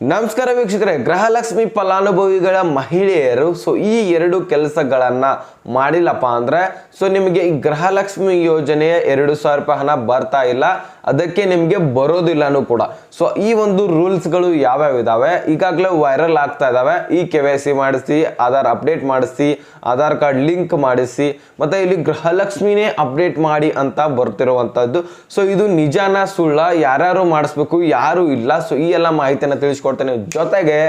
ನಮಸ್ಕಾರ ವೀಕ್ಷಕರೇ, ಗೃಹಲಕ್ಷ್ಮಿ ಫಲಾನುಭವಿಗಳ ಮಹಿಳೆಯರು, ಸೊ ಈ ಎರಡು ಕೆಲಸಗಳನ್ನು ಮಾಡಿಲ್ಲಪ್ಪ ಅಂದ್ರೆ, ಸೊ ನಿಮಗೆ ಈ ಗೃಹಲಕ್ಷ್ಮಿ ಯೋಜನೆಯ ಎರಡು ಸಾವಿರ ರೂಪಾಯಿ ಹಣ ಬರ್ತಾ ಇಲ್ಲ. ಅದಕ್ಕೆ ನಿಮಗೆ ಬರೋದಿಲ್ಲನೂ ಕೂಡ. ಸೊ ಈ ಒಂದು ರೂಲ್ಸ್ಗಳು ಯಾವ್ಯಾವ ಇದಾವೆ? ಈಗಾಗಲೇ ವೈರಲ್ ಆಗ್ತಾ ಇದಾವೆ. ಈ ಕೆ ವೈ ಸಿ ಮಾಡಿಸಿ ಆಧಾರ್ ಅಪ್ಡೇಟ್ ಮಾಡಿಸಿ ಆಧಾರ್ ಕಾರ್ಡ್ ಲಿಂಕ್ ಮಾಡಿಸಿ, ಮತ್ತೆ ಇಲ್ಲಿ ಗೃಹಲಕ್ಷ್ಮಿನೇ ಅಪ್ಡೇಟ್ ಮಾಡಿ ಅಂತ ಬರ್ತಿರುವಂತದ್ದು. ಸೊ ಇದು ನಿಜಾನ ಸುಳ್ಳ, ಯಾರ್ಯಾರು ಮಾಡಿಸ್ಬೇಕು, ಯಾರು ಇಲ್ಲ. ಸೊ ಈ ಎಲ್ಲ ಮಾಹಿತಿಯನ್ನು ತಿಳಿಸ್ಕೊಡ್ತೇನೆ. ಜೊತೆಗೆ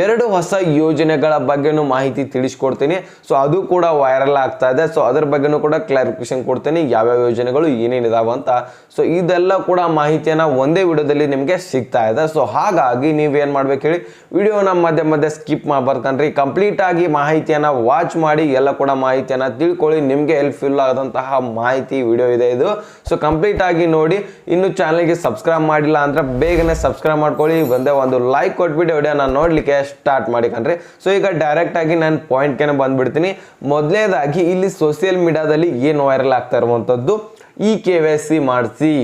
ಎರಡು ಹೊಸ ಯೋಜನೆಗಳ ಬಗ್ಗೆನೂ ಮಾಹಿತಿ ತಿಳಿಸ್ಕೊಡ್ತೀನಿ. ಸೊ ಅದು ಕೂಡ ವೈರಲ್ ಆಗ್ತಾ ಇದೆ. ಸೊ ಅದ್ರ ಬಗ್ಗೆನೂ ಕೂಡ ಕ್ಲಾರಿಫಿಕೇಶನ್ ಕೊಡ್ತೀನಿ. ಯಾವ್ಯಾವ ಯೋಜನೆಗಳು ಏನೇನಿದಾವ ಅಂತ. ಸೊ ಇದೆಲ್ಲ ಕೂಡ ಮಾಹಿತಿಯನ್ನ ಒಂದೇ ವಿಡಿಯೋದಲ್ಲಿ ನಿಮಗೆ ಸಿಗ್ತಾ ಇದೆ. ಸೊ ಹಾಗಾಗಿ ನೀವೇನು ಮಾಡ್ಬೇಕು ಹೇಳಿ, ವಿಡಿಯೋನ ಮಧ್ಯೆ ಮಧ್ಯೆ ಸ್ಕಿಪ್ ಮಾಡ್ಬಾರ್ದನ್ರಿ ಕಂಪ್ಲೀಟ್ ಆಗಿ ಮಾಹಿತಿಯನ್ನ ವಾಚ್ ಮಾಡಿ, ಎಲ್ಲ ಕೂಡ ಮಾಹಿತಿಯನ್ನ ತಿಳ್ಕೊಳ್ಳಿ. ನಿಮಗೆ ಹೆಲ್ಪ್ಫುಲ್ ಆದಂತಹ ಮಾಹಿತಿ ವಿಡಿಯೋ ಇದೆ ಇದು. ಸೊ ಕಂಪ್ಲೀಟ್ ಆಗಿ ನೋಡಿ. ಇನ್ನು ಚಾನಲ್ಗೆ ಸಬ್ಸ್ಕ್ರೈಬ್ ಮಾಡಿಲ್ಲ ಅಂದ್ರೆ ಬೇಗನೆ ಸಬ್ಸ್ಕ್ರೈಬ್ ಮಾಡ್ಕೊಳ್ಳಿ. ಒಂದೇ ಒಂದು ಲೈಕ್ ಕೊಟ್ಬಿಟ್ಟು ವಿಡಿಯೋನ ನೋಡ್ಲಿಕ್ಕೆ ಸ್ಟಾರ್ಟ್ ಮಾಡಿ ಕಣ್ರಿ. ಸೊ ಈಗ ಡೈರೆಕ್ಟ್ ಆಗಿ ನಾನು ಪಾಯಿಂಟ್ಗೆ ಬಂದ್ಬಿಡ್ತೀನಿ. ಮೊದಲನೇದಾಗಿ ಇಲ್ಲಿ ಸೋಷಿಯಲ್ ಮೀಡಿಯಾದಲ್ಲಿ ಏನು ವೈರಲ್ ಆಗ್ತಾ ಇರುವಂಥದ್ದು ಈ ಕೆ ವೈ ಸಿ ಮಾಡಿಸಿ.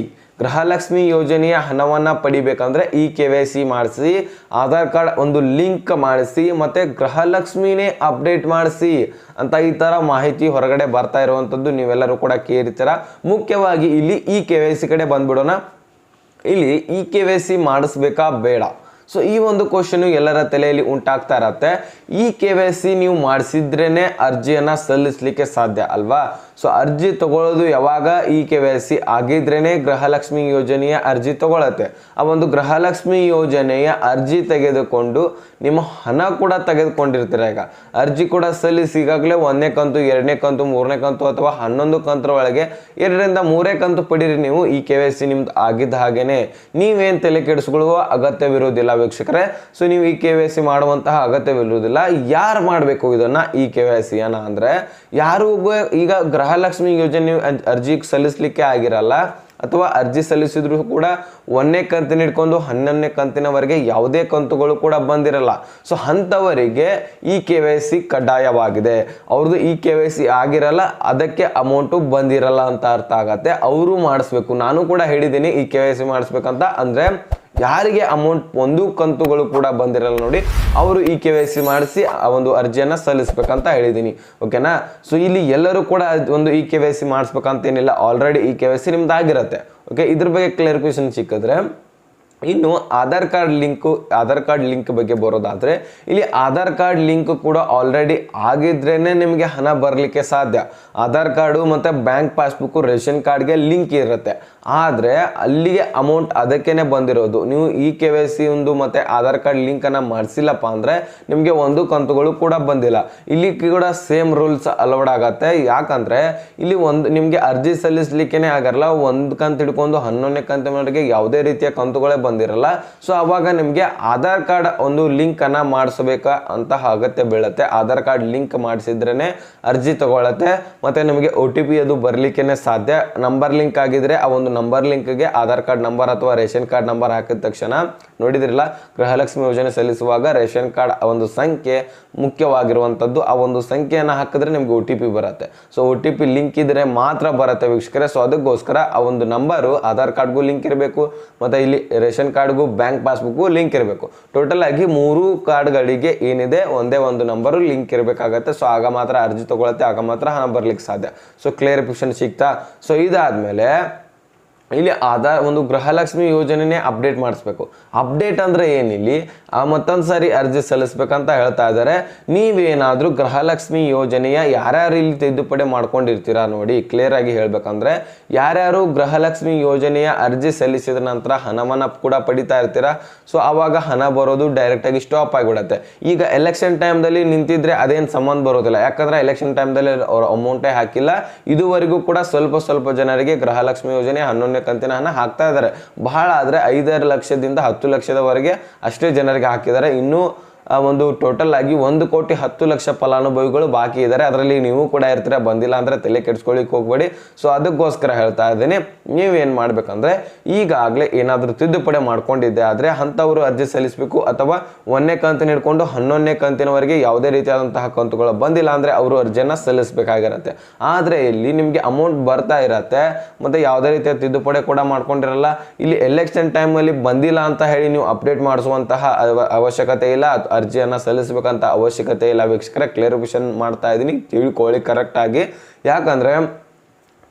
ಗೃಹಲಕ್ಷ್ಮಿ ಯೋಜನೆಯ ಹಣವನ್ನು ಪಡಿಬೇಕಂದ್ರೆ ಈ ಕೆ ವೈ ಸಿ ಮಾಡಿಸಿ. ಆಧಾರ್ ಕಾರ್ಡ್ ಒಂದು ಲಿಂಕ್ ಮಾಡಿಸಿ, ಮತ್ತೆ ಗೃಹಲಕ್ಷ್ಮಿನೇ ಅಪ್ಡೇಟ್ ಮಾಡಿಸಿ ಅಂತ ಈ ತರ ಮಾಹಿತಿ ಹೊರಗಡೆ ಬರ್ತಾ ಇರುವಂತದ್ದು ನೀವೆಲ್ಲರೂ ಕೂಡ ಕೇರಿತೀರ ಮುಖ್ಯವಾಗಿ ಇಲ್ಲಿ ಈ ಕೆ ವೈ ಸಿ ಕಡೆ ಬಂದ್ಬಿಡೋಣ. ಇಲ್ಲಿ ಇ ಕೆ ವೈ ಸಿ ಮಾಡಿಸ್ಬೇಕಾ ಬೇಡ. ಸೊ ಈ ಒಂದು ಕ್ವಶನ್ ಎಲ್ಲರ ತಲೆಯಲ್ಲಿ ಉಂಟಾಗ್ತಾ ಇರತ್ತೆ. ಈ ಕೆ ವೈ ಸಿ ನೀವು ಮಾಡಿಸಿದ್ರೇ ಅರ್ಜಿಯನ್ನ ಸಲ್ಲಿಸಲಿಕ್ಕೆ ಸಾಧ್ಯ ಅಲ್ವಾ? ಸೊ ಅರ್ಜಿ ತಗೊಳ್ಳೋದು ಯಾವಾಗ ಈ ಕೆ ವೈ ಸಿ ಆಗಿದ್ರೇ ಗೃಹಲಕ್ಷ್ಮಿ ಯೋಜನೆಯ ಅರ್ಜಿ ತಗೊಳತ್ತೆ. ಆ ಒಂದು ಗೃಹಲಕ್ಷ್ಮಿ ಯೋಜನೆಯ ಅರ್ಜಿ ತೆಗೆದುಕೊಂಡು ನಿಮ್ಮ ಹಣ ಕೂಡ ತೆಗೆದುಕೊಂಡಿರ್ತೀರ ಈಗ. ಅರ್ಜಿ ಕೂಡ ಸಲ್ಲಿಸಿ ಈಗಾಗಲೇ ಒಂದನೇ ಕಂತು, ಎರಡನೇ ಕಂತು, ಮೂರನೇ ಕಂತು ಅಥವಾ ಹನ್ನೊಂದು ಕಂತರ ಒಳಗೆ ಎರಡರಿಂದ ಮೂರೇ ಕಂತು ಪಡೀರಿ ನೀವು ಈ ಕೆ ವೈ ಸಿ ನಿಮ್ದು ಆಗಿದ್ದ ಹಾಗೇನೆ. ನೀವೇನು ತಲೆ ಕೆಡಿಸ್ಕೊಳ್ಳುವ ಅಗತ್ಯವಿರುವುದಿಲ್ಲ ವೀಕ್ಷಕರೇ. ಸೊ ನೀವು ಈ ಕೆ ವೈ ಸಿ ಮಾಡುವಂತಹ ಅಗತ್ಯವಿರುವುದಿಲ್ಲ. ಯಾರು ಮಾಡಬೇಕು ಇದನ್ನು ಈ ಕೆ ವೈ ಸಿ ಅಂದರೆ? ಯಾರಿಗೂ ಈಗ ಗೃಹಲಕ್ಷ್ಮಿ ಯೋಜನೆ ಅರ್ಜಿ ಸಲ್ಲಿಸಲಿಕ್ಕೆ ಆಗಿರಲ್ಲ, ಅಥವಾ ಅರ್ಜಿ ಸಲ್ಲಿಸಿದ್ರು ಕೂಡ ಒಂದನೇ ಕಂತಿನ ಹಿಡ್ಕೊಂಡು ಹನ್ನೊಂದನೇ ಕಂತಿನವರೆಗೆ ಯಾವುದೇ ಕಂತುಗಳು ಕೂಡ ಬಂದಿರಲ್ಲ. ಸೊ ಅಂಥವರಿಗೆ ಈ ಕೆ ವೈ ಸಿ ಕಡ್ಡಾಯವಾಗಿದೆ. ಅವ್ರದ್ದು ಈ ಕೆ ವೈ ಸಿ ಆಗಿರಲ್ಲ, ಅದಕ್ಕೆ ಅಮೌಂಟು ಬಂದಿರಲ್ಲ ಅಂತ ಅರ್ಥ ಆಗತ್ತೆ. ಅವರು ಮಾಡಿಸ್ಬೇಕು. ನಾನು ಕೂಡ ಹೇಳಿದ್ದೀನಿ ಈ ಕೆ ವೈ ಸಿ ಮಾಡಿಸ್ಬೇಕಂತ. ಅಂದ್ರೆ ಯಾರಿಗೆ ಅಮೌಂಟ್ ಒಂದು ಕಂತುಗಳು ಕೂಡ ಬಂದಿರಲ್ಲ ನೋಡಿ, ಅವರು ಈ ಕೆ ವೈ ಸಿ ಮಾಡಿಸಿ ಆ ಒಂದು ಅರ್ಜಿಯನ್ನು ಸಲ್ಲಿಸ್ಬೇಕಂತ ಹೇಳಿದ್ದೀನಿ. ಓಕೆನಾ ಸೊ ಇಲ್ಲಿ ಎಲ್ಲರೂ ಕೂಡ ಒಂದು ಈ ಕೆ ವೈ ಸಿ ಮಾಡಿಸ್ಬೇಕಂತ ಏನಿಲ್ಲ. Already E K Y C ನಿಮ್ದು ಆಗಿರುತ್ತೆ ಓಕೆ ಇದ್ರ ಬಗ್ಗೆ ಕ್ಲಾರಿಫಿಕೇಶನ್ ಸಿಕ್ಕಿದ್ರೆ ಇನ್ನು Aadhaar card link, Aadhaar card link ಬಗ್ಗೆ ಬರೋದಾದರೆ, ಇಲ್ಲಿ ಆಧಾರ್ ಕಾರ್ಡ್ ಲಿಂಕ್ ಕೂಡ ಆಲ್ರೆಡಿ ಆಗಿದ್ರೇ ನಿಮಗೆ ಹಣ ಬರಲಿಕ್ಕೆ ಸಾಧ್ಯ. ಆಧಾರ್ ಕಾರ್ಡು ಮತ್ತು ಬ್ಯಾಂಕ್ ಪಾಸ್ಬುಕ್ಕು, ರೇಷನ್ ಕಾರ್ಡ್ಗೆ ಲಿಂಕ್ ಇರುತ್ತೆ. ಆದರೆ ಅಲ್ಲಿಗೆ ಅಮೌಂಟ್ ಅದಕ್ಕೇ ಬಂದಿರೋದು. ನೀವು ಇ ಕೆ ವೈ ಸಿ ಒಂದು ಮತ್ತು ಆಧಾರ್ ಕಾರ್ಡ್ ಲಿಂಕನ್ನು ಮಾಡಿಸಿಲ್ಲಪ್ಪ ಅಂದರೆ ನಿಮಗೆ ಒಂದು ಕಂತುಗಳು ಕೂಡ ಬಂದಿಲ್ಲ. ಇಲ್ಲಿ ಕೂಡ ಸೇಮ್ ರೂಲ್ಸ್ ಅಲವಡ್ ಆಗತ್ತೆ. ಯಾಕಂದರೆ ಇಲ್ಲಿ ಒಂದು, ನಿಮಗೆ ಅರ್ಜಿ ಸಲ್ಲಿಸಲಿಕ್ಕೇ ಆಗಲ್ಲ. ಒಂದು ಕಂತು ಹಿಡ್ಕೊಂಡು ಹನ್ನೊಂದನೇ ಕಂತಿನವರೆಗೆ ಯಾವುದೇ ರೀತಿಯ ಕಂತುಗಳೇ ಬಂದಿರಲ್ಲ. ಸೊ ಅವಾಗ ನಿಮಗೆ ಆಧಾರ್ ಕಾರ್ಡ್ ಒಂದು ಲಿಂಕ್ ಅನ್ನ ಮಾಡಿಸಬೇಕಾ ಅಂತಹ ಅಗತ್ಯ ಬೀಳುತ್ತೆ. ಆಧಾರ್ ಕಾರ್ಡ್ ಲಿಂಕ್ ಮಾಡಿಸಿದ್ರೇ ಅರ್ಜಿ ತಗೊಳತ್ತೆ. ಮತ್ತೆ ನಿಮಗೆ ಒ ಟಿ ಪಿ ಅದು ಬರಲಿಕ್ಕೆ ಸಾಧ್ಯ. ನಂಬರ್ ಲಿಂಕ್ ಆಗಿದ್ರೆ ಆ ಒಂದು ನಂಬರ್ ಲಿಂಕ್ಗೆ ಆಧಾರ್ ಕಾರ್ಡ್ ನಂಬರ್ ಅಥವಾ ರೇಷನ್ ಕಾರ್ಡ್ ನಂಬರ್ ಹಾಕಿದ ತಕ್ಷಣ ನೋಡಿದ್ರಲ್ಲ? ಗೃಹಲಕ್ಷ್ಮಿ ಯೋಜನೆ ಸಲ್ಲಿಸುವಾಗ ರೇಷನ್ ಕಾರ್ಡ್ ಆ ಒಂದು ಸಂಖ್ಯೆ ಮುಖ್ಯವಾಗಿರುವಂಥದ್ದು ಆ ಒಂದು ಸಂಖ್ಯೆಯನ್ನು ಹಾಕಿದ್ರೆ ನಿಮ್ಗೆ ಒ ಟಿ ಪಿ ಬರುತ್ತೆ. So O T P link ಇದ್ರೆ ಮಾತ್ರ ಬರುತ್ತೆ ವೀಕ್ಷಕರೇ. ಸೊ ಅದಕ್ಕೋಸ್ಕರ ಆ ಒಂದು ನಂಬರು ಆಧಾರ್ ಕಾರ್ಡ್ಗೂ ಲಿಂಕ್ ಇರಬೇಕು. ಮತ್ತು ಇಲ್ಲಿ ರೇಷನ್ ಕಾರ್ಡ್ಗೂ ಬ್ಯಾಂಕ್ ಪಾಸ್ಬುಕ್ಗೂ ಲಿಂಕ್ ಇರಬೇಕು. ಟೋಟಲ್ ಆಗಿ ಮೂರು ಕಾರ್ಡ್ಗಳಿಗೆ ಏನಿದೆ, ಒಂದೇ ಒಂದು ನಂಬರು ಲಿಂಕ್ ಇರಬೇಕಾಗತ್ತೆ. ಸೊ ಆಗ ಮಾತ್ರ ಅರ್ಜಿ ತೊಗೊಳತ್ತೆ, ಆಗ ಮಾತ್ರ ಹಣ ಬರ್ಲಿಕ್ಕೆ ಸಾಧ್ಯ. ಸೊ ಕ್ಲಿಯರಿಫಿಕೇಶನ್ ಸಿಗ್ತಾ? ಸೊ ಇದಾದ್ಮೇಲೆ ಇಲ್ಲಿ ಆಧಾರ್ ಒಂದು ಗೃಹಲಕ್ಷ್ಮಿ ಯೋಜನೆನೇ ಅಪ್ಡೇಟ್ ಮಾಡಿಸ್ಬೇಕು. ಅಪ್ಡೇಟ್ ಅಂದ್ರೆ ಏನಿಲ್ಲಿ? ಆ, ಮತ್ತೊಂದು ಸಾರಿ ಅರ್ಜಿ ಸಲ್ಲಿಸ್ಬೇಕಂತ ಹೇಳ್ತಾ ಇದ್ದಾರೆ. ನೀವೇನಾದರೂ ಗೃಹಲಕ್ಷ್ಮಿ ಯೋಜನೆಯ ಯಾರ್ಯಾರು ಇಲ್ಲಿ ತಿದ್ದುಪಡಿ ಮಾಡ್ಕೊಂಡಿರ್ತೀರಾ ನೋಡಿ ಕ್ಲಿಯರ್ ಆಗಿ ಹೇಳ್ಬೇಕಂದ್ರೆ, ಯಾರ್ಯಾರು ಗೃಹಲಕ್ಷ್ಮಿ ಯೋಜನೆಯ ಅರ್ಜಿ ಸಲ್ಲಿಸಿದ ನಂತರ ಹಣವನ್ನು ಕೂಡ ಪಡಿತಾ ಇರ್ತೀರಾ? ಸೊ ಆವಾಗ ಹಣ ಬರೋದು ಡೈರೆಕ್ಟ್ ಆಗಿ ಸ್ಟಾಪ್ ಆಗಿಬಿಡತ್ತೆ. ಈಗ ಎಲೆಕ್ಷನ್ ಟೈಮ್ದಲ್ಲಿ ನಿಂತಿದ್ರೆ ಅದೇನು ಸಂಬಂಧ ಬರೋದಿಲ್ಲ. ಯಾಕಂದ್ರೆ ಎಲೆಕ್ಷನ್ ಟೈಮ್ದಲ್ಲಿ ಅವ್ರ ಅಮೌಂಟೇ ಹಾಕಿಲ್ಲ. ಇದುವರೆಗೂ ಕೂಡ ಸ್ವಲ್ಪ ಸ್ವಲ್ಪ ಜನರಿಗೆ ಗೃಹಲಕ್ಷ್ಮಿ ಯೋಜನೆ ಹನ್ನೊಂದನೇ ಹಣ ಹಾಕ್ತಾ ಇದ್ದಾರೆ. ಬಹಳ ಆದರೆ ಐದಾರು ಲಕ್ಷದಿಂದ ಹತ್ತು ಲಕ್ಷದವರೆಗೆ ಅಷ್ಟೇ ಜನರಿಗೆ ಹಾಕಿದ್ದಾರೆ. ಇನ್ನೂ ಒಂದು ಟೋಟಲ್ ಆಗಿ ಒಂದು ಕೋಟಿ ಹತ್ತು ಲಕ್ಷ ಫಲಾನುಭವಿಗಳು ಬಾಕಿ ಇದ್ದಾರೆ ಅದರಲ್ಲಿ ನೀವು ಕೂಡ ಇರ್ತೀರ, ಬಂದಿಲ್ಲ ಅಂದರೆ ತಲೆ ಕೆಡಿಸ್ಕೊಳ್ಳಿಕ್ಕೆ ಹೋಗ್ಬೇಡಿ. ಸೊ ಅದಕ್ಕೋಸ್ಕರ ಹೇಳ್ತಾ ಇದ್ದೀನಿ ನೀವೇನು ಮಾಡಬೇಕಂದ್ರೆ, ಈಗಾಗಲೇ ಏನಾದರೂ ತಿದ್ದುಪಡಿ ಮಾಡ್ಕೊಂಡಿದ್ದೆ ಆದರೆ ಅಂಥವರು ಅರ್ಜಿ ಸಲ್ಲಿಸಬೇಕು ಅಥವಾ ಒಂದನೇ ಕಂತಿನ ಹಿಡ್ಕೊಂಡು ಹನ್ನೊಂದನೇ ಕಂತಿನವರೆಗೆ ಯಾವುದೇ ರೀತಿಯಾದಂತಹ ಕಂತುಗಳು ಬಂದಿಲ್ಲ ಅಂದರೆ ಅವರು ಅರ್ಜಿಯನ್ನು ಸಲ್ಲಿಸಬೇಕಾಗಿರುತ್ತೆ. ಆದರೆ ಇಲ್ಲಿ ನಿಮಗೆ ಅಮೌಂಟ್ ಬರ್ತಾ ಇರತ್ತೆ, ಮತ್ತು ಯಾವುದೇ ರೀತಿಯ ತಿದ್ದುಪಡಿ ಕೂಡ ಮಾಡ್ಕೊಂಡಿರಲ್ಲ. ಇಲ್ಲಿ ಎಲೆಕ್ಷನ್ ಟೈಮಲ್ಲಿ ಬಂದಿಲ್ಲ ಅಂತ ಹೇಳಿ ನೀವು ಅಪ್ಡೇಟ್ ಮಾಡಿಸುವಂತಹ ಅವ- ಅವಶ್ಯಕತೆ ಇಲ್ಲ ಅರ್ಜಿಯನ್ನ ಸಲ್ಲಿಸಬೇಕಂತ ಅವಶ್ಯಕತೆ ಇಲ್ಲ. ವೀಕ್ಷಕರ ಕ್ಲಿಯರಿಫಿಕೇಶನ್ ಮಾಡ್ತಾ ಇದ್ದೀನಿ ತಿಳ್ಕೊಳ್ಳಿ ಕರೆಕ್ಟ್ ಆಗಿ. ಯಾಕಂದ್ರೆ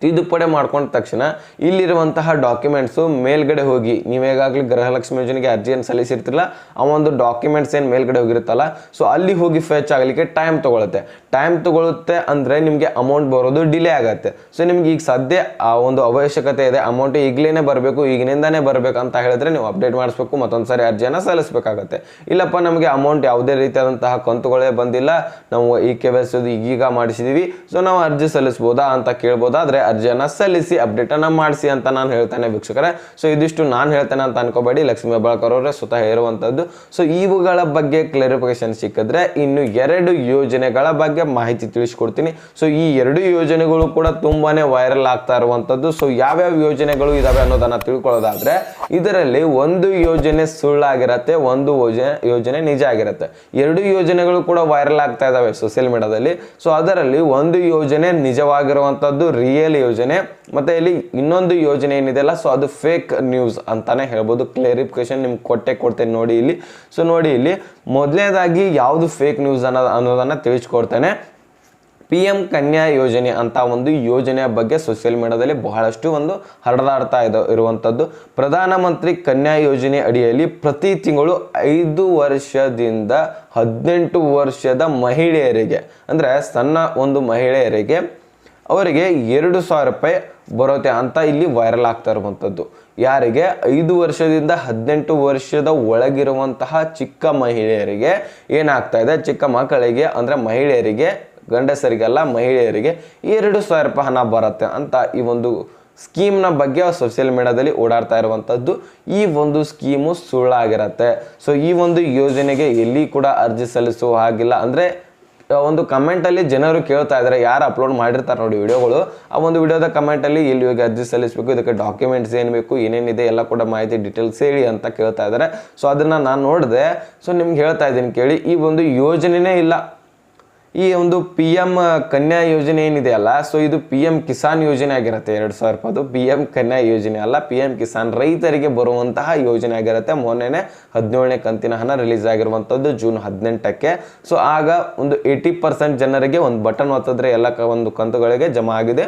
ತಿದ್ದುಪಡಿ ಮಾಡ್ಕೊಂಡ ತಕ್ಷಣ ಇಲ್ಲಿರುವಂತಹ ಡಾಕ್ಯುಮೆಂಟ್ಸು ಮೇಲ್ಗಡೆ ಹೋಗಿ ನೀವೇಗಾಗಲಿ ಗೃಹಲಕ್ಷ್ಮಿ ಯೋಜನೆಗೆ ಅರ್ಜಿಯನ್ನು ಸಲ್ಲಿಸಿರ್ತಿಲ್ಲ ಆ ಒಂದು ಡಾಕ್ಯುಮೆಂಟ್ಸ್ ಏನು ಮೇಲ್ಗಡೆ ಹೋಗಿರುತ್ತಲ್ಲ ಸೊ ಅಲ್ಲಿ ಹೋಗಿ ಫೆಚ್ ಆಗಲಿಕ್ಕೆ ಟೈಮ್ ತೊಗೊಳುತ್ತೆ. ಟೈಮ್ ತೊಗೊಳುತ್ತೆ ಅಂದರೆ ನಿಮಗೆ ಅಮೌಂಟ್ ಬರೋದು ಡಿಲೇ ಆಗುತ್ತೆ. ಸೊ ನಿಮ್ಗೆ ಈಗ ಸದ್ಯ ಆ ಒಂದು ಅವಶ್ಯಕತೆ ಇದೆ ಅಮೌಂಟ್ ಈಗಲೇ ಬರಬೇಕು, ಈಗಿನಿಂದಾನೇ ಬರಬೇಕು ಅಂತ ಹೇಳಿದ್ರೆ ನೀವು ಅಪ್ಡೇಟ್ ಮಾಡಿಸ್ಬೇಕು ಮತ್ತೊಂದು ಸಾರಿ ಅರ್ಜಿಯನ್ನು ಸಲ್ಲಿಸಬೇಕಾಗತ್ತೆ. ಇಲ್ಲಪ್ಪ, ನಮಗೆ ಅಮೌಂಟ್ ಯಾವುದೇ ರೀತಿಯಾದಂತಹ ಕಂತುಗಳೇ ಬಂದಿಲ್ಲ, ನಾವು ಈ ಕೆ ವೈ ಈಗೀಗ ಮಾಡಿಸಿದ್ದೀವಿ ಸೊ ನಾವು ಅರ್ಜಿ ಸಲ್ಲಿಸ್ಬೋದಾ ಅಂತ ಕೇಳ್ಬೋದಾದ್ರೆ ಅರ್ಜಿಯನ್ನ ಸಲ್ಲಿಸಿ ಅಪ್ಡೇಟ್ ಅನ್ನ ಮಾಡಿಸಿ ಅಂತ ನಾನು ಹೇಳ್ತೇನೆ ವೀಕ್ಷಕರೇ. ಸೊ ಇದಿಷ್ಟು ನಾನು ಹೇಳ್ತೇನೆ ಅಂತ ಅನ್ಕೋಬೇಡಿ. ಲಕ್ಷ್ಮೀ ಹೆಬ್ಬಾಳ್ಕರ್ ಅವರೇ ಸ್ವತಃ ಹೇಳುವಂಥದ್ದು ಸೊ ಇವುಗಳ ಬಗ್ಗೆ ಕ್ಲಾರಿಫಿಕೇಶನ್ ಸಿಕ್ಕಿದ್ರೆ ಇನ್ನು ಎರಡು ಯೋಜನೆಗಳ ಬಗ್ಗೆ ಮಾಹಿತಿ ತಿಳಿಸ್ಕೊಡ್ತೀನಿ. ಸೊ ಈ ಎರಡು ಯೋಜನೆಗಳು ಕೂಡ ತುಂಬಾನೇ ವೈರಲ್ ಆಗ್ತಾ ಇರುವಂಥದ್ದು. ಸೊ ಯಾವ್ಯಾವ ಯೋಜನೆಗಳು ಇದಾವೆ ಅನ್ನೋದನ್ನ ತಿಳ್ಕೊಳ್ಳೋದಾದ್ರೆ, ಇದರಲ್ಲಿ ಒಂದು ಯೋಜನೆ ಸುಳ್ಳಾಗಿರತ್ತೆ, ಒಂದು ಯೋಜನೆ ಯೋಜನೆ ನಿಜ ಆಗಿರುತ್ತೆ. ಎರಡು ಯೋಜನೆಗಳು ಕೂಡ ವೈರಲ್ ಆಗ್ತಾ ಇದಾವೆ ಸೋಷಿಯಲ್ ಮೀಡಿಯಾದಲ್ಲಿ ಸೊ ಅದರಲ್ಲಿ ಒಂದು ಯೋಜನೆ ನಿಜವಾಗಿರುವಂಥದ್ದು ರಿಯಲ್ ಯೋಜನೆ. ಮತ್ತೆ ಇಲ್ಲಿ ಇನ್ನೊಂದು ಯೋಜನೆ ಏನಿದೆಯಲ್ಲ ಸೊ ಅದು ಫೇಕ್ ನ್ಯೂಸ್ ಅಂತಾನೆ ಹೇಳ್ಬೋದು. ಕ್ಲಾರಿಫಿಕೇಶನ್ ನಿಮ್ಗೆ ಕೊಟ್ಟೆ ಕೊಡ್ತೇನೆ ನೋಡಿ ಇಲ್ಲಿ. ಸೊ ನೋಡಿ ಇಲ್ಲಿ ಮೊದಲನೇದಾಗಿ ಯಾವುದು ಫೇಕ್ ನ್ಯೂಸ್ ಅನ್ನೋ, ಅನ್ನೋದನ್ನ ತಿಳಿಸ್ಕೊಡ್ತೇನೆ. ಪಿ ಎಂ ಕನ್ಯಾ ಯೋಜನೆ ಅಂತ ಒಂದು ಯೋಜನೆಯ ಬಗ್ಗೆ ಸೋಷಿಯಲ್ ಮೀಡಿಯಾದಲ್ಲಿ ಬಹಳಷ್ಟು ಒಂದು ಹರಿದಾಡ್ತಾ ಇದೆ ಇರುವಂಥದ್ದು ಪ್ರಧಾನಮಂತ್ರಿ ಕನ್ಯಾ ಯೋಜನೆ ಅಡಿಯಲ್ಲಿ ಪ್ರತಿ ತಿಂಗಳು ಐದು ವರ್ಷದಿಂದ ಹದಿನೆಂಟು ವರ್ಷದ ಮಹಿಳೆಯರಿಗೆ, ಅಂದರೆ ಸಣ್ಣ ಒಂದು ಮಹಿಳೆಯರಿಗೆ ಅವರಿಗೆ ಎರಡು ಸಾವಿರ ರೂಪಾಯಿ ಬರುತ್ತೆ ಅಂತ ಇಲ್ಲಿ ವೈರಲ್ ಆಗ್ತಾ ಇರುವಂಥದ್ದು. ಯಾರಿಗೆ? ಐದು ವರ್ಷದಿಂದ ಹದಿನೆಂಟು ವರ್ಷದ ಒಳಗಿರುವಂತಹ ಚಿಕ್ಕ ಮಹಿಳೆಯರಿಗೆ ಏನಾಗ್ತಾ ಇದೆ? ಚಿಕ್ಕ ಮಕ್ಕಳಿಗೆ ಅಂದರೆ ಮಹಿಳೆಯರಿಗೆ, ಗಂಡಸರಿಗೆಲ್ಲ, ಮಹಿಳೆಯರಿಗೆ ಎರಡು ಸಾವಿರ ರೂಪಾಯಿ ಹಣ ಬರುತ್ತೆ ಅಂತ ಈ ಒಂದು ಸ್ಕೀಮ್ನ ಬಗ್ಗೆ ಸೋಷಿಯಲ್ ಮೀಡಿಯಾದಲ್ಲಿ ಓಡಾಡ್ತಾ ಇರುವಂಥದ್ದು. ಈ ಒಂದು ಸ್ಕೀಮು ಸುಳ್ಳಾಗಿರತ್ತೆ. ಸೊ ಈ ಒಂದು ಯೋಜನೆಗೆ ಎಲ್ಲಿ ಕೂಡ ಅರ್ಜಿ ಸಲ್ಲಿಸುವ ಹಾಗಿಲ್ಲ. ಅಂದರೆ ಒಂದು ಕಮೆಂಟಲ್ಲಿ ಜನರು ಕೇಳ್ತಾ ಇದ್ದಾರೆ ಯಾರು ಅಪ್ಲೋಡ್ ಮಾಡಿರ್ತಾರೆ ನೋಡಿ ವಿಡಿಯೋಗಳು. ಆ ಒಂದು ವಿಡಿಯೋದ ಕಮೆಂಟಲ್ಲಿ ಇಲ್ಲಿ ಹೋಗಿ ಅರ್ಜಿ ಸಲ್ಲಿಸಬೇಕು, ಇದಕ್ಕೆ ಡಾಕ್ಯುಮೆಂಟ್ಸ್ ಏನು ಬೇಕು, ಏನೇನಿದೆ ಎಲ್ಲ ಕೂಡ ಮಾಹಿತಿ ಡೀಟೇಲ್ಸ್ ಹೇಳಿ ಅಂತ ಕೇಳ್ತಾ ಇದ್ದಾರೆ ಸೊ ಅದನ್ನು ನಾನು ನೋಡಿದೆ. ಸೊ ನಿಮ್ಗೆ ಹೇಳ್ತಾ ಇದ್ದೀನಿ ಕೇಳಿ, ಈ ಒಂದು ಯೋಜನೆನೇ ಇಲ್ಲ. ಈ ಒಂದು ಪಿ ಎಂ ಕನ್ಯಾ ಯೋಜನೆ ಏನಿದೆಯಲ್ಲ ಸೊ ಇದು ಪಿ ಎಂ ಕಿಸಾನ್ ಯೋಜನೆ ಆಗಿರುತ್ತೆ ಎರಡು ಸಾವಿರ ರೂಪಾಯಿದು. ಪಿ ಎಂ ಕನ್ಯಾ ಯೋಜನೆ ಅಲ್ಲ ಪಿ ಎಂ ಕಿಸಾನ್ ರೈತರಿಗೆ ಬರುವಂತಹ ಯೋಜನೆ ಆಗಿರುತ್ತೆ. ಮೊನ್ನೆನೆ ಹದಿನೇಳನೇ ಕಂತಿನ ಹಣ ರಿಲೀಸ್ ಆಗಿರುವಂಥದ್ದು ಜೂನ್ ಹದಿನೆಂಟಕ್ಕೆ. ಸೊ ಆಗ ಒಂದು ಏಯ್ಟಿ ಪರ್ಸೆಂಟ್ ಜನರಿಗೆ ಒಂದು ಬಟನ್ ಒತ್ತಿದ್ರೆ ಎಲ್ಲ ಒಂದು ಕಂತುಗಳಿಗೆ ಜಮಾ ಆಗಿದೆ.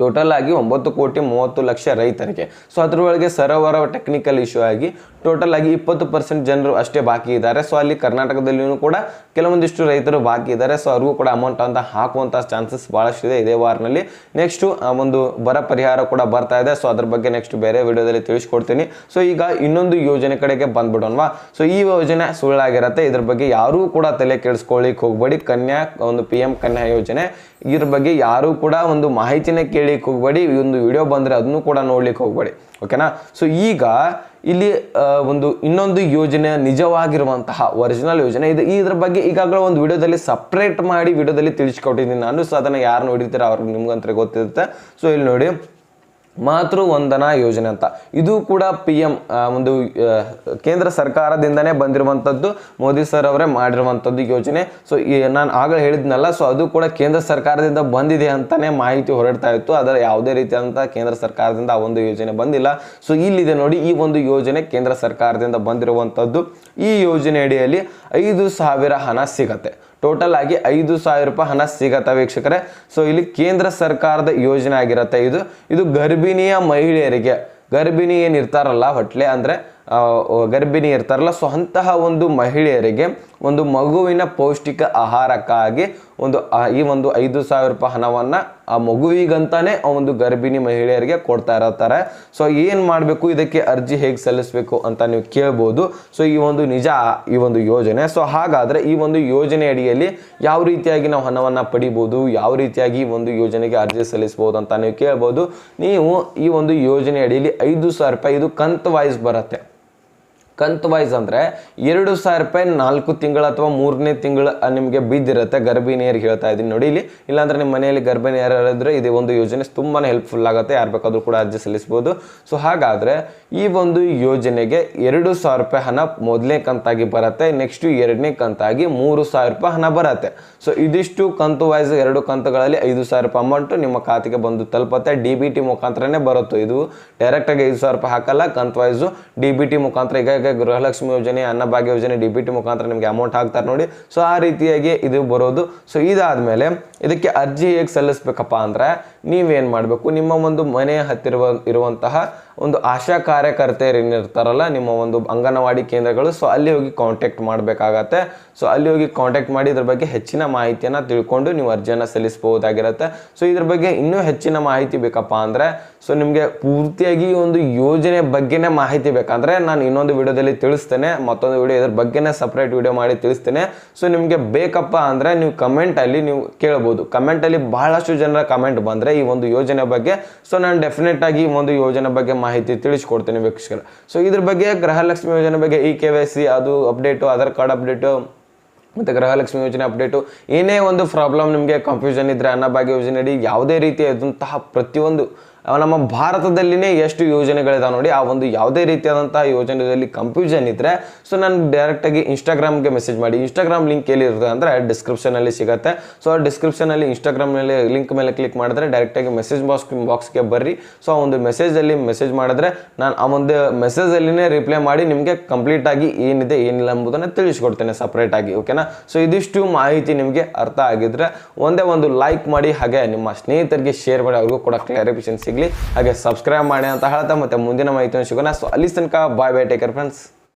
ಟೋಟಲ್ ಆಗಿ ಒಂಬತ್ತು ಕೋಟಿ ಮೂವತ್ತು ಲಕ್ಷ ರೈತರಿಗೆ. ಸೊ ಅದರೊಳಗೆ ಸರೋವರ ಟೆಕ್ನಿಕಲ್ ಇಶ್ಯೂ ಆಗಿ ಟೋಟಲ್ ಆಗಿ ಇಪ್ಪತ್ತು ಪರ್ಸೆಂಟ್ ಜನರು ಅಷ್ಟೇ ಬಾಕಿ ಇದ್ದಾರೆ. ಸೊ ಅಲ್ಲಿ ಕರ್ನಾಟಕದಲ್ಲಿಯೂ ಕೂಡ ಕೆಲವೊಂದಿಷ್ಟು ರೈತರು ಬಾಕಿ ಇದ್ದಾರೆ. ಸೊ ಅವ್ರಿಗೂ ಕೂಡ ಅಮೌಂಟ್ ಅಂತ ಹಾಕುವಂಥ ಚಾನ್ಸಸ್ ಭಾಳಷ್ಟಿದೆ ಇದೇ ವಾರನಲ್ಲಿ. ನೆಕ್ಸ್ಟು ಒಂದು ಬರ ಪರಿಹಾರ ಕೂಡ ಬರ್ತಾ ಇದೆ. ಸೊ ಅದ್ರ ಬಗ್ಗೆ ನೆಕ್ಸ್ಟ್ ಬೇರೆ ವಿಡಿಯೋದಲ್ಲಿ ತಿಳಿಸ್ಕೊಡ್ತೀನಿ. ಸೊ ಈಗ ಇನ್ನೊಂದು ಯೋಜನೆ ಕಡೆಗೆ ಬಂದ್ಬಿಡೋಣವಾ? ಸೊ ಈ ಯೋಜನೆ ಸುಳ್ಳಾಗಿರುತ್ತೆ. ಇದ್ರ ಬಗ್ಗೆ ಯಾರೂ ಕೂಡ ತಲೆ ಕೆಡಿಸ್ಕೊಳ್ಳಿಕ್ ಹೋಗ್ಬೇಡಿ. ಕನ್ಯಾ, ಒಂದು ಪಿ ಕನ್ಯಾ ಯೋಜನೆ. ಇದ್ರ ಬಗ್ಗೆ ಯಾರೂ ಕೂಡ ಒಂದು ಮಾಹಿತಿನೇ ಕೇಳಿಕ್ ಹೋಗ್ಬೇಡಿ, ಒಂದು ವಿಡಿಯೋ ಬಂದರೆ ಅದನ್ನು ಕೂಡ ನೋಡ್ಲಿಕ್ಕೆ ಹೋಗ್ಬೇಡಿ ಓಕೆನಾ ಸೊ ಈಗ ಇಲ್ಲಿ ಒಂದು ಇನ್ನೊಂದು ಯೋಜನೆ ನಿಜವಾಗಿರುವಂತಹ ಒರಿಜಿನಲ್ ಯೋಜನೆ ಇದು. ಇದ್ರ ಬಗ್ಗೆ ಈಗಾಗಲೇ ಒಂದು ವಿಡಿಯೋದಲ್ಲಿ ಸಪ್ರೇಟ್ ಮಾಡಿ ವಿಡಿಯೋದಲ್ಲಿ ತಿಳಿಸ್ಕೊಟ್ಟಿದ್ದೀನಿ. ನಾನು ಸೊ ಅದನ್ನು ಯಾರು ನೋಡಿರ್ತೀರ ಅವ್ರಿಗೆ ನಿಮ್ಗಂತ ಗೊತ್ತಿರುತ್ತೆ. ಸೊ ಇಲ್ಲಿ ನೋಡಿ. ಮಾತೃ ವಂದನಾ ಯೋಜನೆ ಅಂತ. ಇದು ಕೂಡ ಪಿ ಎಂ ಒಂದು ಕೇಂದ್ರ ಸರ್ಕಾರದಿಂದನೇ ಬಂದಿರುವಂಥದ್ದು ಮೋದಿ ಸರ್ ಅವರೇ ಮಾಡಿರುವಂಥದ್ದು ಯೋಜನೆ. ಸೊ ನಾನು ಆಗಲೇ ಹೇಳಿದ್ನಲ್ಲ ಸೊ ಅದು ಕೂಡ ಕೇಂದ್ರ ಸರ್ಕಾರದಿಂದ ಬಂದಿದೆ ಅಂತಲೇ ಮಾಹಿತಿ ಹೊರಡ್ತಾ ಇತ್ತು. ಅದರ ಯಾವುದೇ ರೀತಿಯಾದಂಥ ಕೇಂದ್ರ ಸರ್ಕಾರದಿಂದ ಆ ಒಂದು ಯೋಜನೆ ಬಂದಿಲ್ಲ. ಸೊ ಇಲ್ಲಿದೆ ನೋಡಿ, ಈ ಒಂದು ಯೋಜನೆ ಕೇಂದ್ರ ಸರ್ಕಾರದಿಂದ ಬಂದಿರುವಂಥದ್ದು ಈ ಯೋಜನೆ ಅಡಿಯಲ್ಲಿ ಐದು ಸಾವಿರ ಹಣ ಸಿಗತ್ತೆ. ಟೋಟಲ್ ಆಗಿ ಐದು ಸಾವಿರ ರೂಪಾಯಿ ಹಣ ಸಿಗತ್ತೆ ವೀಕ್ಷಕರೇ. ಸೊ ಇಲ್ಲಿ ಕೇಂದ್ರ ಸರ್ಕಾರದ ಯೋಜನೆ ಆಗಿರುತ್ತೆ ಇದು. ಇದು ಗರ್ಭಿಣಿಯ ಮಹಿಳೆಯರಿಗೆ. ಗರ್ಭಿಣಿ ಏನಿರ್ತಾರಲ್ಲ ಹೊಟ್ಲೆ ಅಂದರೆ ಗರ್ಭಿಣಿ ಇರ್ತಾರಲ್ಲ. ಸೊ ಅಂತಹ ಒಂದು ಮಹಿಳೆಯರಿಗೆ ಒಂದು ಮಗುವಿನ ಪೌಷ್ಟಿಕ ಆಹಾರಕ್ಕಾಗಿ ಒಂದು ಈ ಒಂದು ಐದು ಸಾವಿರ ರೂಪಾಯಿ ಹಣವನ್ನು ಆ ಮಗುವಿಗಂತಾನೆ ಆ ಒಂದು ಗರ್ಭಿಣಿ ಮಹಿಳೆಯರಿಗೆ ಕೊಡ್ತಾ ಇರತ್ತಾರೆ ಸೊ ಏನು ಮಾಡಬೇಕು? ಇದಕ್ಕೆ ಅರ್ಜಿ ಹೇಗೆ ಸಲ್ಲಿಸಬೇಕು ಅಂತ ನೀವು ಕೇಳ್ಬೋದು. ಸೊ ಈ ಒಂದು ನಿಜ, ಈ ಒಂದು ಯೋಜನೆ. ಸೊ ಹಾಗಾದರೆ ಈ ಒಂದು ಯೋಜನೆ ಅಡಿಯಲ್ಲಿ ಯಾವ ರೀತಿಯಾಗಿ ನಾವು ಹಣವನ್ನು ಪಡಿಬೋದು? ಯಾವ ರೀತಿಯಾಗಿ ಈ ಒಂದು ಯೋಜನೆಗೆ ಅರ್ಜಿ ಸಲ್ಲಿಸ್ಬೋದು ಅಂತ ನೀವು ಕೇಳ್ಬೋದು. ನೀವು ಈ ಒಂದು ಯೋಜನೆ ಅಡಿಯಲ್ಲಿ ಐದು ಸಾವಿರ ರೂಪಾಯಿ, ಇದು ಕಂತ್ ವಾಯ್ಸ್ ಬರುತ್ತೆ. ಕಂತು ವೈಸ್ ಅಂದರೆ ಎರಡು ಸಾವಿರ ರೂಪಾಯಿ ನಾಲ್ಕು ತಿಂಗಳು ಅಥವಾ ಮೂರನೇ ತಿಂಗಳು ನಿಮಗೆ ಬಿದ್ದಿರುತ್ತೆ ಗರ್ಭಿಣಿಯರಿಗೆ ಹೇಳ್ತಾ ಇದ್ದೀನಿ ನೋಡಿ ಇಲ್ಲಿ. ಇಲ್ಲಾಂದ್ರೆ ನಿಮ್ಮ ಮನೆಯಲ್ಲಿ ಗರ್ಭಿಣಿಯರು ಇದ್ದರೆ ಇದು ಒಂದು ಯೋಜನೆ ತುಂಬಾ ಹೆಲ್ಪ್ಫುಲ್ ಆಗುತ್ತೆ. ಯಾರು ಬೇಕಾದರೂ ಕೂಡ ಅರ್ಜಿ ಸಲ್ಲಿಸ್ಬೋದು. ಸೊ ಹಾಗಾದರೆ ಈ ಒಂದು ಯೋಜನೆಗೆ ಎರಡು ಸಾವಿರ ರೂಪಾಯಿ ಹಣ ಮೊದಲನೇ ಕಂತಾಗಿ ಬರುತ್ತೆ. ನೆಕ್ಸ್ಟು ಎರಡನೇ ಕಂತಾಗಿ ಮೂರು ಸಾವಿರ ರೂಪಾಯಿ ಹಣ ಬರುತ್ತೆ. ಸೊ ಇದಿಷ್ಟು ಕಂತು ವೈಸ್ ಎರಡು ಕಂತುಗಳಲ್ಲಿ ಐದು ಸಾವಿರ ರೂಪಾಯಿ ಅಮೌಂಟು ನಿಮ್ಮ ಖಾತೆಗೆ ಬಂದು ತಲುಪುತ್ತೆ. ಡಿ ಬಿ ಟಿ ಮುಖಾಂತರನೇ ಬರುತ್ತೆ ಇದು. ಡೈರೆಕ್ಟಾಗಿ ಐದು ಸಾವಿರ ರೂಪಾಯಿ ಹಾಕಲ್ಲ. ಕಂತು ವೈಸು ಡಿ ಬಿ ಟಿ ಮುಖಾಂತರ ಈಗ ಈಗ ಗೃಹಲಕ್ಷ್ಮಿ ಯೋಜನೆ, ಅನ್ನಭಾಗ್ಯ ಯೋಜನೆ, ಡಿ ಬಿ ಟಿ ಮುಖಾಂತರ ನಿಮಗೆ ಅಮೌಂಟ್ ಹಾಕ್ತಾರೆ ನೋಡಿ. ಸೊ ಆ ರೀತಿಯಾಗಿ ಇದು ಬರೋದು. ಸೊ ಇದಾದಮೇಲೆ ಇದಕ್ಕೆ ಅರ್ಜಿ ಹೇಗೆ ಸಲ್ಲಿಸಬೇಕಪ್ಪ ಅಂದರೆ ನೀವೇನು ಮಾಡಬೇಕು? ನಿಮ್ಮ ಒಂದು ಮನೆಯ ಹತ್ತಿರ ಇರುವಂತಹ ಒಂದು ಆಶಾ ಕಾರ್ಯಕರ್ತೆಯರೇನು ಇರ್ತಾರಲ್ಲ ನಿಮ್ಮ ಒಂದು ಅಂಗನವಾಡಿ ಕೇಂದ್ರಗಳು ಸೊ ಅಲ್ಲಿ ಹೋಗಿ ಕಾಂಟ್ಯಾಕ್ಟ್ ಮಾಡಬೇಕಾಗತ್ತೆ. ಸೊ ಅಲ್ಲಿ ಹೋಗಿ ಕಾಂಟ್ಯಾಕ್ಟ್ ಮಾಡಿ ಇದ್ರ ಬಗ್ಗೆ ಹೆಚ್ಚಿನ ಮಾಹಿತಿಯನ್ನು ತಿಳ್ಕೊಂಡು ನೀವು ಅರ್ಜಿಯನ್ನು ಸಲ್ಲಿಸಬಹುದಾಗಿರುತ್ತೆ. ಸೊ ಇದ್ರ ಬಗ್ಗೆ ಇನ್ನೂ ಹೆಚ್ಚಿನ ಮಾಹಿತಿ ಬೇಕಪ್ಪ ಅಂದರೆ ಸೊ ನಿಮಗೆ ಪೂರ್ತಿಯಾಗಿ ಒಂದು ಯೋಜನೆ ಬಗ್ಗೆನೇ ಮಾಹಿತಿ ಬೇಕಂದರೆ, ನಾನು ಇನ್ನೊಂದು ವಿಡಿಯೋದಲ್ಲಿ ತಿಳಿಸ್ತೇನೆ, ಮತ್ತೊಂದು ವಿಡಿಯೋ ಇದ್ರ ಬಗ್ಗೆನೇ ಸಪ್ರೇಟ್ ವಿಡಿಯೋ ಮಾಡಿ ತಿಳಿಸ್ತೇನೆ. ಸೊ ನಿಮಗೆ ಬೇಕಪ್ಪ ಅಂದರೆ, ನೀವು ಕಮೆಂಟಲ್ಲಿ ನೀವು ಕೇಳ್ಬೋದು. ಕಮೆಂಟಲ್ಲಿ ಬಹಳಷ್ಟು ಜನರ ಕಮೆಂಟ್ ಬಂದರೆ ಈ ಒಂದು ಯೋಜನೆ ಬಗ್ಗೆ. ಸೊ ನಾನು ಡೆಫಿನೆಟ್ ಆಗಿ ಒಂದು ಯೋಜನೆ ಬಗ್ಗೆ ಮಾಹಿತಿ ತಿಳಿಸ್ಕೊಡ್ತೇನೆ ವೀಕ್ಷಕರ. ಸೊ ಇದ್ರ ಬಗ್ಗೆ ಗೃಹಲಕ್ಷ್ಮಿ ಯೋಜನೆ ಬಗ್ಗೆ ಇ ಕೆ ವೈ ಸಿ ಅದು ಅಪ್ಡೇಟು ಆಧಾರ್ ಕಾರ್ಡ್ ಅಪ್ಡೇಟು ಮತ್ತು ಗೃಹಲಕ್ಷ್ಮಿ ಯೋಜನೆ ಅಪ್ಡೇಟು ಏನೇ ಒಂದು ಪ್ರಾಬ್ಲಮ್ ನಿಮಗೆ ಕನ್ಫ್ಯೂಷನ್ ಇದ್ದರೆ ಅನ್ನಭಾಗ್ಯ ಯೋಜನೆ ಅಡಿ ಯಾವುದೇ ರೀತಿಯಾದಂತಹ ಪ್ರತಿಯೊಂದು ನಮ್ಮ ಭಾರತದಲ್ಲಿನೇ ಎಷ್ಟು ಯೋಜನೆಗಳಿದಾವೆ ನೋಡಿ, ಆ ಒಂದು ಯಾವುದೇ ರೀತಿಯಾದಂತಹ ಯೋಜನೆಯಲ್ಲಿ ಕನ್ಫ್ಯೂಷನ್ ಇದ್ದರೆ ಸೊ ನಾನು ಡೈರೆಕ್ಟಾಗಿ ಇನ್ಸ್ಟಾಗ್ರಾಮ್ಗೆ ಮೆಸೇಜ್ ಮಾಡಿ. ಇನ್ಸ್ಟಾಗ್ರಾಮ್ ಲಿಂಕ್ ಎಲ್ಲಿರುತ್ತೆ ಅಂದರೆ ಡಿಸ್ಕ್ರಿಪ್ಷನಲ್ಲಿ ಸಿಗುತ್ತೆ. ಸೊ ಆ ಡಿಸ್ಕ್ರಿಪ್ಷನಲ್ಲಿ ಇನ್ಸ್ಟಾಗ್ರಾಮ್ನಲ್ಲಿ ಲಿಂಕ್ ಮೇಲೆ ಕ್ಲಿಕ್ ಮಾಡಿದ್ರೆ ಡೈರೆಕ್ಟಾಗಿ ಮೆಸೇಜ್ ಬಾಕ್ಸ್ ಬಾಕ್ಸ್ಗೆ ಬರ್ರಿ. ಸೊ ಆ ಒಂದು ಮೆಸೇಜಲ್ಲಿ ಮೆಸೇಜ್ ಮಾಡಿದ್ರೆ, ನಾನು ಆ ಒಂದು ಮೆಸೇಜಲ್ಲಿನೇ ರಿಪ್ಲೈ ಮಾಡಿ ನಿಮಗೆ ಕಂಪ್ಲೀಟಾಗಿ ಏನಿದೆ, ಏನಿಲ್ಲ ಎಂಬುದನ್ನು ತಿಳಿಸ್ಕೊಡ್ತೇನೆ ಸಪ್ರೇಟಾಗಿ ಓಕೆನಾ ಸೊ ಇದಿಷ್ಟು ಮಾಹಿತಿ ನಿಮಗೆ ಅರ್ಥ ಆಗಿದ್ರೆ, ಒಂದೇ ಒಂದು ಲೈಕ್ ಮಾಡಿ, ಹಾಗೆ ನಿಮ್ಮ ಸ್ನೇಹಿತರಿಗೆ ಶೇರ್ ಮಾಡಿ, ಅವ್ರಿಗೂ ಕೂಡ ಕ್ಲಾರಿಫಿಕೇಶನ್ ಸಿಗಲಿ. ಹಾಗೆ ಸಬ್ಸ್ಕ್ರೈಬ್ ಮಾಡಿ ಅಂತ ಹೇಳ್ತಾ ಮತ್ತೆ ಮುಂದಿನ ಮಾಹಿತಿಯನ್ನು ಸಿಗೋಣ. ಸೊ ಅಲ್ಲಿ ತನಕ ಬಾಯ್ ಬೈ ಟೇಕರ್ ಫ್ರೆಂಡ್ಸ್